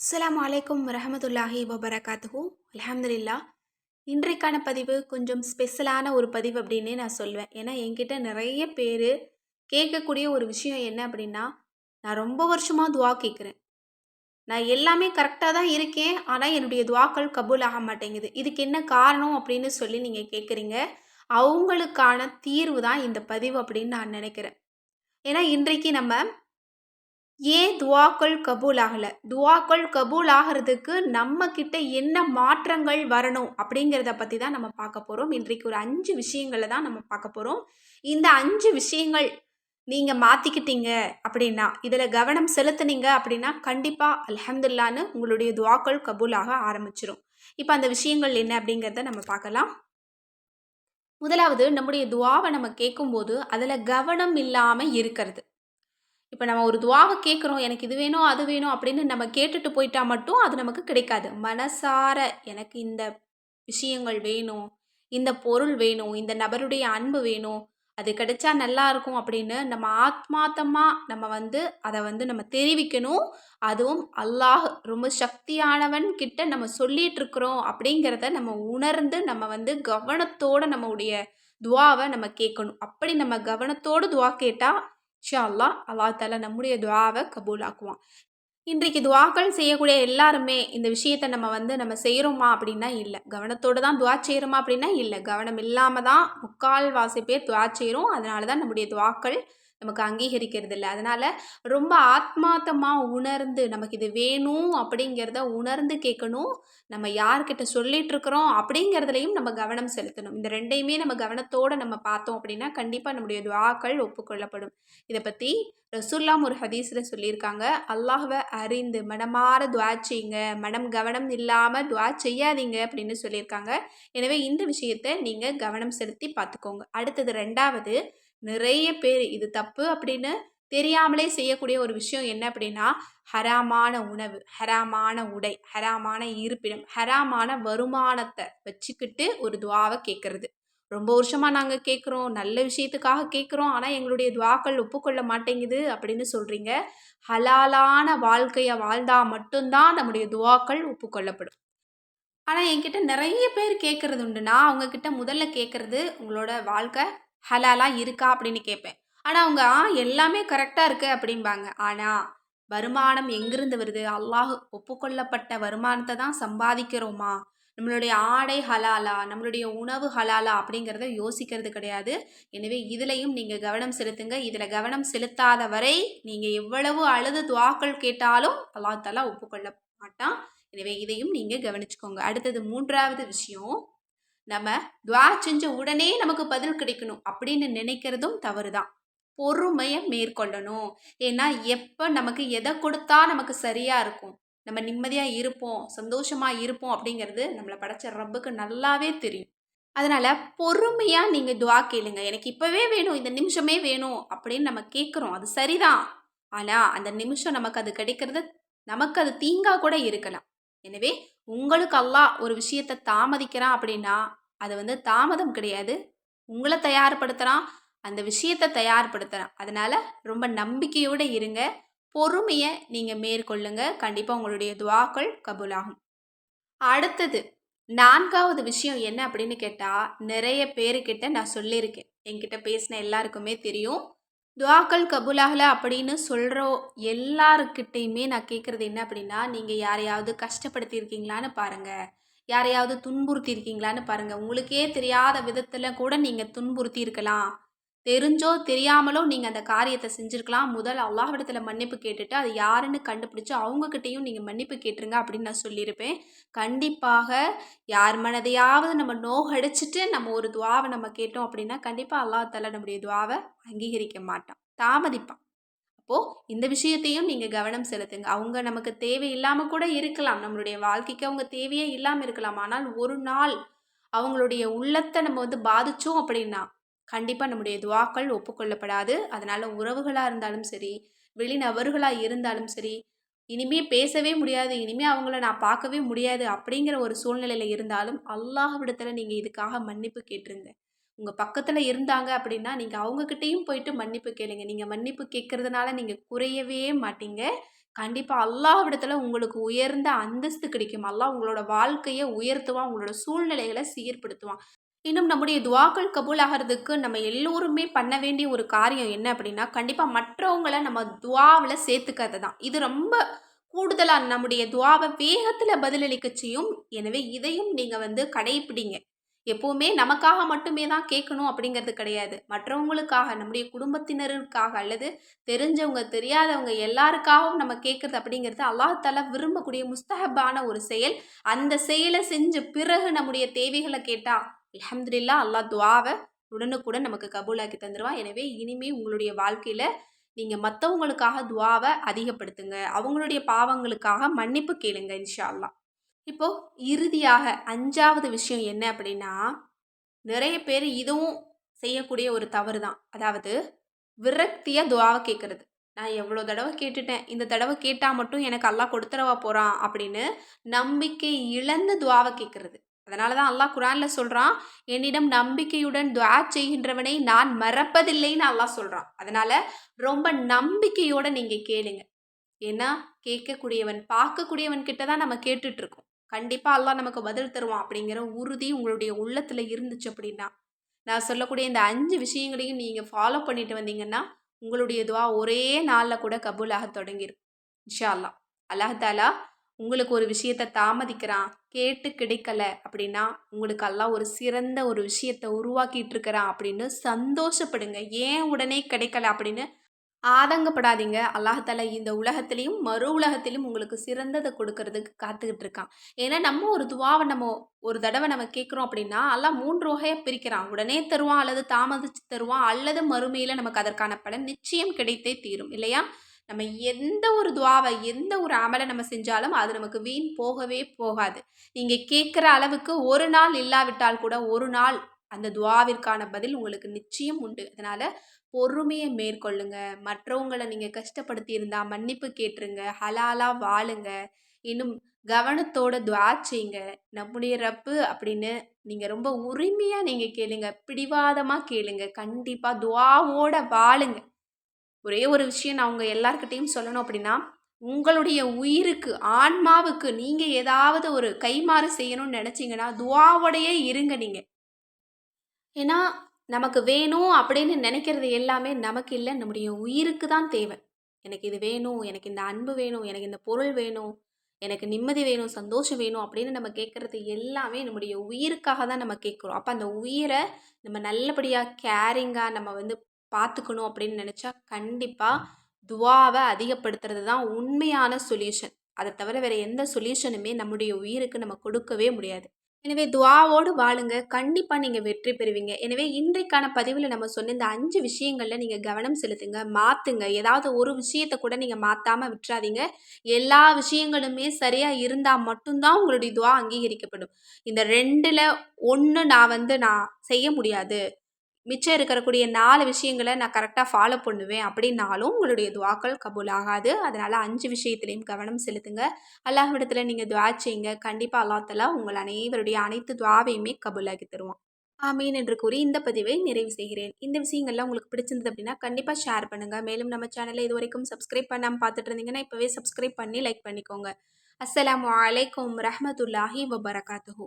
அஸ்லாம் வலைக்கம் வரஹமத்துல்லாஹி வபரகாத்துஹு. அலமதுல்லா இன்றைக்கான பதிவு கொஞ்சம் ஸ்பெஷலான ஒரு பதிவு அப்படின்னே நான் சொல்வேன். ஏன்னா என்கிட்ட நிறைய பேர் கேட்கக்கூடிய ஒரு விஷயம் என்ன அப்படின்னா நான் ரொம்ப வருஷமாக துவா கேட்குறேன். நான் எல்லாமே கரெக்டாக தான் இருக்கேன். ஆனால் என்னுடைய துவாக்கள் கபூல் ஆக மாட்டேங்குது. இதுக்கு என்ன காரணம் அப்படின்னு சொல்லி நீங்கள் கேட்குறீங்க. அவங்களுக்கான தீர்வு தான் இந்த பதிவு அப்படின்னு நான் நினைக்கிறேன். ஏன்னா இன்றைக்கு நம்ம ஏன் துவாக்கள் கபூல் ஆகலை துவாக்கள் கபூல் ஆகிறதுக்கு நம்ம கிட்ட என்ன மாற்றங்கள் வரணும் அப்படிங்கிறத பற்றி தான் நம்ம பார்க்க போகிறோம் இன்றைக்கு ஒரு அஞ்சு விஷயங்களை தான் நம்ம பார்க்க போகிறோம் இந்த அஞ்சு விஷயங்கள் நீங்கள் மாற்றிக்கிட்டீங்க அப்படின்னா இதில் கவனம் செலுத்துனீங்க அப்படின்னா கண்டிப்பாக அல்ஹம்துல்லான்னு உங்களுடைய துவாக்கள் கபூலாக ஆரம்பிச்சிரும். இப்போ அந்த விஷயங்கள் என்ன அப்படிங்கிறத நம்ம பார்க்கலாம். முதலாவது நம்முடைய துவாவை நம்ம கேட்கும்போது அதில் கவனம் இல்லாமல் இருக்கிறது. இப்போ நம்ம ஒரு துவாவை கேட்குறோம் எனக்கு இது வேணும் அது வேணும் அப்படின்னு நம்ம கேட்டுட்டு போயிட்டா மட்டும் அது நமக்கு கிடைக்காது. மனசார எனக்கு இந்த விஷயங்கள் வேணும் இந்த பொருள் வேணும் இந்த நபருடைய அன்பு வேணும் அது கிடைச்சா நல்லா இருக்கும் அப்படின்னு நம்ம ஆத்மாத்தமாக நம்ம வந்து அதை வந்து நம்ம தெரிவிக்கணும். அதுவும் அல்லாஹ் ரொம்ப சக்தியானவன் கிட்ட நம்ம சொல்லிட்டு இருக்கிறோம் அப்படிங்கிறத நம்ம உணர்ந்து நம்ம வந்து கவனத்தோட நம்மளுடைய துவாவை நம்ம கேட்கணும். அப்படி நம்ம கவனத்தோடு துவா கேட்டால் ஷா அல்லா அல்லா தால நம்முடைய துவாவை கபூல் ஆக்குவான் இன்றைக்கு துவாக்கள் செய்யக்கூடிய எல்லாருமே இந்த விஷயத்தை நம்ம வந்து நம்ம செய்கிறோமா அப்படின்னா இல்லை. கவனத்தோடு தான் துவா செய்கிறோமா அப்படின்னா இல்லை. கவனம் இல்லாமல் தான் முக்கால்வாசி பேர் துவா செய்கிறோம் அதனால தான் நம்முடைய துவாக்கள் நமக்கு அங்கீகரிக்கிறது இல்லை அதனால் ரொம்ப ஆத்மார்த்தமாக உணர்ந்து நமக்கு இது வேணும் அப்படிங்கிறத உணர்ந்து கேட்கணும். நம்ம யார்கிட்ட சொல்லிட்டு இருக்கிறோம் அப்படிங்கிறதுலையும் நம்ம கவனம் செலுத்தணும். இந்த ரெண்டையுமே நம்ம கவனத்தோடு நம்ம பார்த்தோம் அப்படின்னா கண்டிப்பாக நம்முடைய துவாக்கள் ஒப்புக்கொள்ளப்படும். இதை பற்றி ரசூல்லாம் ஒரு ஹதீஸில் சொல்லியிருக்காங்க. அல்லாஹ்வை அறிந்து மனமாற துவா செய்யுங்க. மனம் கவனம் இல்லாமல் துவா செய்யாதீங்க அப்படின்னு சொல்லியிருக்காங்க. எனவே இந்த விஷயத்தை நீங்கள் கவனம் செலுத்தி பார்த்துக்கோங்க. அடுத்தது ரெண்டாவது நிறைய பேர் இது தப்பு அப்படின்னு தெரியாமலே செய்யக்கூடிய ஒரு விஷயம் என்ன அப்படின்னா ஹராமான உணவு ஹராமான உடை ஹராமான இருப்பிடம் ஹராமான வருமானத்தை வச்சுக்கிட்டு ஒரு துவாவை கேட்குறது ரொம்ப வருஷமாக நாங்கள் கேட்குறோம் நல்ல விஷயத்துக்காக கேட்குறோம் ஆனால் எங்களுடைய துவாக்கள் ஒப்புக்கொள்ள மாட்டேங்குது அப்படின்னு சொல்கிறீங்க ஹலாலான வாழ்க்கையை வாழ்ந்தால் மட்டும்தான் நம்முடைய துவாக்கள் ஒப்புக்கொள்ளப்படும். ஆனால் என்கிட்ட நிறைய பேர் கேட்குறது உண்டு நான் அவங்கக்கிட்ட முதல்ல கேட்குறது உங்களோட வாழ்க்கை ஹலாலாக இருக்கா அப்படின்னு கேட்பேன். ஆனால் அவங்க ஆ எல்லாமே கரெக்டாக இருக்கு அப்படிம்பாங்க. ஆனால் வருமானம் எங்கிருந்து வருது? அல்லாஹ் ஒப்புக்கொள்ளப்பட்ட வருமானத்தை தான் சம்பாதிக்கிறோமா? நம்மளுடைய ஆடை ஹலாலா நம்மளுடைய உணவு ஹலாலா அப்படிங்கிறத யோசிக்கிறது கிடையாது. எனவே இதுலையும் நீங்கள் கவனம் செலுத்துங்க. இதில் கவனம் செலுத்தாத வரை நீங்கள் எவ்வளவு அழுது துவாக்கள் கேட்டாலும் அல்லா தாலா ஒப்புக்கொள்ள மாட்டான். எனவே இதையும் நீங்கள் கவனிச்சுக்கோங்க. அடுத்தது மூன்றாவது விஷயம். நம்ம துவா செஞ்ச உடனே நமக்கு பதில் கிடைக்கணும் அப்படின்னு நினைக்கிறதும் தவறு தான் பொறுமையை மேற்கொள்ளணும். ஏன்னா எப்போ நமக்கு எதை கொடுத்தா நமக்கு சரியாக இருக்கும்? நம்ம நிம்மதியாக இருப்போம் சந்தோஷமாக இருப்போம் அப்படிங்கிறது நம்மளை படைச்ச ரப்புக்கு நல்லாவே தெரியும். அதனால் பொறுமையாக நீங்கள் துவா கேளுங்க. எனக்கு இப்போவே வேணும் இந்த நிமிஷமே வேணும் அப்படின்னு நம்ம கேட்குறோம் அது சரிதான். ஆனால் அந்த நிமிஷம் நமக்கு அது கிடைக்கிறது நமக்கு அது தீங்கா கூட இருக்கலாம். எனவே உங்களுக்கு அல்லாஹ் ஒரு விஷயத்தை தாமதிக்கிறான் அப்படின்னா அது வந்து தாமதம் கிடையாது. உங்களை தயார்படுத்துகிறான் அந்த விஷயத்தை தயார்படுத்துகிறான் அதனால் ரொம்ப நம்பிக்கையோடு இருங்க. பொறுமையை நீங்கள் மேற்கொள்ளுங்க. கண்டிப்பாக உங்களுடைய துவாக்கள் கபூலாகும். அடுத்தது நான்காவது விஷயம் என்ன அப்படின்னு கேட்டால் நிறைய பேருக்கிட்ட நான் சொல்லியிருக்கேன். என்கிட்ட பேசின எல்லாருக்குமே தெரியும். துவாக்கள் கபூலாகலை அப்படின்னு சொல்கிற எல்லாருக்கிட்டையுமே நான் கேட்குறது என்ன அப்படின்னா நீங்கள் யாரையாவது கஷ்டப்படுத்தியிருக்கீங்களான்னு பாருங்கள் யாரையாவது துன்புறுத்தி இருக்கீங்களான்னு பாருங்கள் உங்களுக்கே தெரியாத விதத்தில் கூட நீங்கள் துன்புறுத்தி இருக்கலாம். தெரிஞ்சோ தெரியாமலோ நீங்கள் அந்த காரியத்தை செஞ்சுருக்கலாம். முதல் அல்லாஹ்விடத்தில் மன்னிப்பு கேட்டுட்டு அது யாருன்னு கண்டுபிடிச்சி அவங்கக்கிட்டையும் நீங்கள் மன்னிப்பு கேட்டுருங்க அப்படின்னு நான் சொல்லியிருப்பேன். கண்டிப்பாக யார் மனதையாவது நம்ம நோகடிச்சிட்டு நம்ம ஒரு துவாவை நம்ம கேட்டோம் அப்படின்னா கண்டிப்பாக அல்லாஹ் நம்முடைய துவாவை அங்கீகரிக்க மாட்டான். தாமதிப்பான். அப்போது இந்த விஷயத்தையும் நீங்கள் கவனம் செலுத்துங்க. அவங்க நமக்கு தேவையில்லாமல் கூட இருக்கலாம். நம்மளுடைய வாழ்க்கைக்கு அவங்க தேவையே இல்லாமல் இருக்கலாம். ஆனால் ஒரு நாள் அவங்களுடைய உள்ளத்தை நம்ம வந்து பாதித்தோம் அப்படின்னா கண்டிப்பாக நம்முடைய துவாக்கள் ஒப்புக்கொள்ளப்படாது. அதனால் உறவுகளாக இருந்தாலும் சரி வெளிநபர்களாக இருந்தாலும் சரி இனிமே பேசவே முடியாது இனிமே அவங்கள நான் பார்க்கவே முடியாது அப்படிங்கிற ஒரு சூழ்நிலையில் இருந்தாலும் அல்லாஹ் விடத்தில் நீங்கள் இதுக்காக மன்னிப்பு கேட்டுருங்க. உங்கள் பக்கத்தில் இருந்தாங்க அப்படின்னா நீங்கள் அவங்கக்கிட்டேயும் போயிட்டு மன்னிப்பு கேளுங்க. நீங்கள் மன்னிப்பு கேட்குறதுனால நீங்கள் குறையவே மாட்டீங்க. கண்டிப்பாக அல்லாவிடத்தில் உங்களுக்கு உயர்ந்த அந்தஸ்து கிடைக்கும். அல்லாஹ் உங்களோட வாழ்க்கையை உயர்த்துவான் உங்களோட சூழ்நிலைகளை சீர்படுத்துவான். இன்னும் நம்முடைய துவாக்கள் கபூல் ஆகிறதுக்கு நம்ம எல்லோருமே பண்ண வேண்டிய ஒரு காரியம் என்ன அப்படின்னா கண்டிப்பாக மற்றவங்களை நம்ம துவாவில் சேர்த்துக்கிறது தான் இது ரொம்ப கூடுதலாக நம்முடைய துவாவை வேகத்தில் பதிலளிக்க செய்யும். எனவே இதையும் நீங்கள் வந்து கடைப்பிடிங்க. எப்போவுமே நமக்காக மட்டுமே தான் கேட்கணும் அப்படிங்கிறது கிடையாது. மற்றவங்களுக்காக நம்முடைய குடும்பத்தினருக்காக அல்லது தெரிஞ்சவங்க தெரியாதவங்க எல்லாருக்காகவும் நம்ம கேட்குறது அப்படிங்கிறது அல்லாஹால விரும்பக்கூடிய முஸ்தஹபான ஒரு செயல். அந்த செயலை செஞ்ச பிறகு நம்முடைய தேவைகளை கேட்டால் அலமதுல்லா அல்லாஹ் துவாவை உடனுக்குடன் நமக்கு கபூலாக்கி தந்துடுவான் எனவே இனிமே உங்களுடைய வாழ்க்கையில் நீங்கள் மற்றவங்களுக்காக துவாவை அதிகப்படுத்துங்க. அவங்களுடைய பாவங்களுக்காக மன்னிப்பு கேளுங்க இன்ஷா அல்லா இப்போ இறுதியாக அஞ்சாவது விஷயம் என்ன அப்படின்னா நிறைய பேர் இதுவும் செய்யக்கூடிய ஒரு தவறு தான் அதாவது விரக்தியாக துவாவை கேட்குறது நான் எவ்வளோ தடவை கேட்டுட்டேன் இந்த தடவை கேட்டால் மட்டும் எனக்கு அல்லாஹ் கொடுத்துறவா போகிறான் அப்படின்னு நம்பிக்கை இழந்து துவாவை கேட்குறது அதனால தான் அல்லாஹ் குரானில் சொல்கிறான் என்னிடம் நம்பிக்கையுடன் துவா செய்கின்றவனை நான் மறப்பதில்லைன்னு அல்லாஹ் சொல்கிறான் அதனால் ரொம்ப நம்பிக்கையோடு நீங்கள் கேளுங்க. ஏன்னா கேட்கக்கூடியவன் பார்க்கக்கூடியவன் கிட்ட தான் நம்ம கேட்டுட்ருக்கோம் கண்டிப்பாக அல்லா நமக்கு பதில் தருவான் அப்படிங்கிற உறுதி உங்களுடைய உள்ளத்தில் இருந்துச்சு அப்படின்னா. நான் சொல்லக்கூடிய இந்த அஞ்சு விஷயங்களையும் நீங்கள் ஃபாலோ பண்ணிட்டு வந்தீங்கன்னா உங்களுடைய துவா ஒரே நாளில் கூட கபூலாக தொடங்கிடும் இன்ஷா அல்லா அல்லாஹாலா உங்களுக்கு ஒரு விஷயத்தை தாமதிக்கிறான் கேட்டு கிடைக்கல அப்படின்னா உங்களுக்கு எல்லாம் ஒரு சிறந்த ஒரு விஷயத்தை உருவாக்கிட்டு இருக்கிறான் அப்படின்னு சந்தோஷப்படுங்க. ஏன் உடனே கிடைக்கல அப்படின்னு ஆதங்கப்படாதீங்க. அல்லாஹால இந்த உலகத்திலையும் மறு உலகத்திலும் உங்களுக்கு சிறந்ததை கொடுக்கறதுக்கு காத்துக்கிட்டு இருக்கான். ஏன்னா நம்ம ஒரு துவாவை நம்ம ஒரு தடவை நம்ம கேட்குறோம் அப்படின்னா எல்லாம் மூன்று வகையை பிரிக்கிறான். உடனே தருவான் அல்லது தாமதிச்சு தருவான். அல்லது மறுமையில் நமக்கு அதற்கான பலன் நிச்சயம் கிடைத்தே தீரும். இல்லையா? நம்ம எந்த ஒரு துவாவை எந்த ஒரு அமலை நம்ம செஞ்சாலும் அது நமக்கு வீண் போகவே போகாது. நீங்கள் கேட்குற அளவுக்கு ஒரு நாள் இல்லாவிட்டால் கூட ஒரு நாள் அந்த துவாவிற்கான பதில் உங்களுக்கு நிச்சயம் உண்டு. அதனால் பொறுமையை மேற்கொள்ளுங்க. மற்றவங்களை நீங்கள் கஷ்டப்படுத்தி இருந்தால் மன்னிப்பு கேட்டுருங்க. ஹலாலாக வாழுங்க. இன்னும் கவனத்தோட துவா செய்யுங்க நம்முடைய ரப்பு அப்படின்னு நீங்கள் ரொம்ப உரிமையாக நீங்கள் கேளுங்க. பிடிவாதமாக கேளுங்க. கண்டிப்பாக துவாவோட வாழுங்க. ஒரே ஒரு விஷயம் நான் உங்கள் எல்லாருக்கிட்டேயும் சொல்லணும் அப்படின்னா உங்களுடைய உயிருக்கு ஆன்மாவுக்கு நீங்கள் ஏதாவது ஒரு கைமாறு செய்யணும்னு நினச்சிங்கன்னா துவாவோடையே இருங்க நீங்கள் ஏன்னா நமக்கு வேணும் அப்படின்னு நினைக்கிறது எல்லாமே நமக்கு இல்லை நம்முடைய உயிருக்கு தான் தேவை. எனக்கு இது வேணும் எனக்கு இந்த அன்பு வேணும் எனக்கு இந்த பொருள் வேணும் எனக்கு நிம்மதி வேணும் சந்தோஷம் வேணும் அப்படின்னு நம்ம கேட்குறது எல்லாமே நம்முடைய உயிருக்காக தான் நம்ம கேட்குறோம். அப்போ அந்த உயிரை நம்ம நல்லபடியாக கேரிங்காக நம்ம வந்து பார்த்துக்கணும் அப்படின்னு நினச்சா கண்டிப்பாக துவாவை அதிகப்படுத்துறது தான் உண்மையான சொல்யூஷன் அதை தவிர வேறு எந்த சொல்யூஷனுமே நம்முடைய உயிருக்கு நம்ம கொடுக்கவே முடியாது. எனவே துவாவோடு வாழுங்க. கண்டிப்பாக நீங்கள் வெற்றி பெறுவீங்க. எனவே இன்றைக்கான பதிவில் நம்ம சொன்ன இந்த அஞ்சு விஷயங்களில் நீங்கள் கவனம் செலுத்துங்க மாற்றுங்க ஏதாவது ஒரு விஷயத்தை கூட நீங்கள் மாற்றாமல் விட்டுறாதீங்க. எல்லா விஷயங்களுமே சரியாக இருந்தால் மட்டும்தான் உங்களுடைய துவா அங்கீகரிக்கப்படும். இந்த ரெண்டில் ஒன்று நான் வந்து நான் செய்ய முடியாது. மிச்சம் இருக்கக்கூடிய நாலு விஷயங்களை நான் கரெக்டாக ஃபாலோ பண்ணுவேன் அப்படின்னாலும் உங்களுடைய துவாக்கள் கபூல் ஆகாது அதனால் அஞ்சு விஷயத்துலையும் கவனம் செலுத்துங்க. அல்லாஹ்விடத்தில் நீங்கள் துவா செய்யுங்க. கண்டிப்பாக அல்லாத்தலா உங்கள் அனைவருடைய அனைத்து துவாவையுமே கபூலாகி தருவான். ஆமீன் என்று கூறி இந்த பதிவை நிறைவு செய்கிறேன். இந்த விஷயங்கள்லாம் உங்களுக்கு பிடிச்சிருந்தது அப்படின்னா கண்டிப்பாக ஷேர் பண்ணுங்கள் மேலும் நம்ம சேனலை இது வரைக்கும் சப்ஸ்கிரைப் பண்ணாமல் பார்த்துட்டு இருந்தீங்கன்னா இப்போவே சப்ஸ்கிரைப் பண்ணி லைக் பண்ணிக்கோங்க. அஸ்லாம் வலைக்கம் ரஹமத்துல்லாஹி வபரகாத்துஹூ.